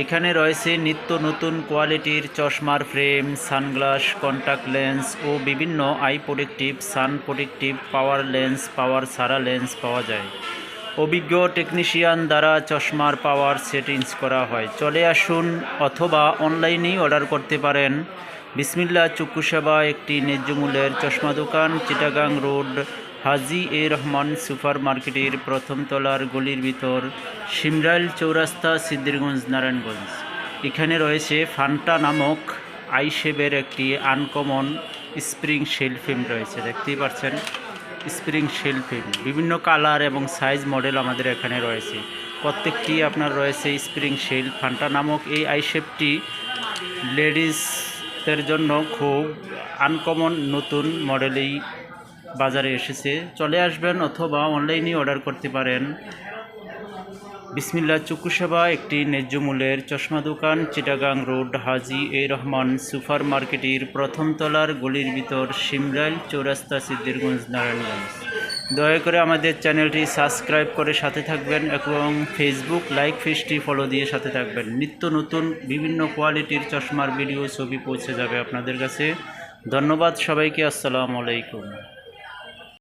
এখানে রয়েছে নিত্য নতুন কোয়ালিটির চশমার ফ্রেম, সানগ্লাস কন্টাক্ট লেন্স ও বিভিন্ন eye protective sun productive power lens power সারা লেন্স পাওয়া যায়। অভিজ্ঞ টেকনিশিয়ান দ্বারা চশমার পাওয়ার সেটিংস করা হয়। চলে আসুন অথবা অনলাইনেই অর্ডার করতে পারেন। বিসমিল্লা চক্ষু সেবা একটি ন্যায্য মূল্যের চশমা দোকান, Chittagong road, Haji A Rahman super মার্কেটের প্রথম তলার গলির ভিতর সিমরাইল চৌরাস্তা সিদ্দিরগঞ্জ নারায়ণগঞ্জ। এখানে রয়েছে ফান্টা নামক আইশেবের একটি আনকমন স্প্রিং শেল ফিল্ম রয়েছে, দেখতেই পাচ্ছেন? Spring shell film. বিভিন্ন কালার এবং সাইজ মডেল আমাদের এখানে রয়েছে। প্রত্যেকটি আপনার রয়েছে স্প্রিং শেল। ফান্টা নামক এই আইশেপটি লেডিসদের জন্য খুব আনকমন নতুন মডেলেই বাজারে এসেছে। চলে আসবেন অথবা অনলাইনে অর্ডার করতে পারেন। বিসমিল্লা চক্ষু সেবা, একটি ন্যায্য মূল্যের চশমা দোকান, Chittagong road, Haji A Rahman super মার্কেটের প্রথম তলার গলির ভিতর সিমরাইল চৌরাস্তা সিদ্দিরগঞ্জ নারায়ণগঞ্জ। দয়া করে আমাদের চ্যানেলটি সাবস্ক্রাইব করে সাথে থাকবেন এবং ফেসবুক লাইক পেজটি ফলো দিয়ে সাথে থাকবেন। নিত্য নতুন বিভিন্ন কোয়ালিটির চশমার ভিডিও ছবি পৌঁছে যাবে আপনাদের কাছে। ধন্যবাদ সবাইকে, আসসালামু আলাইকুম।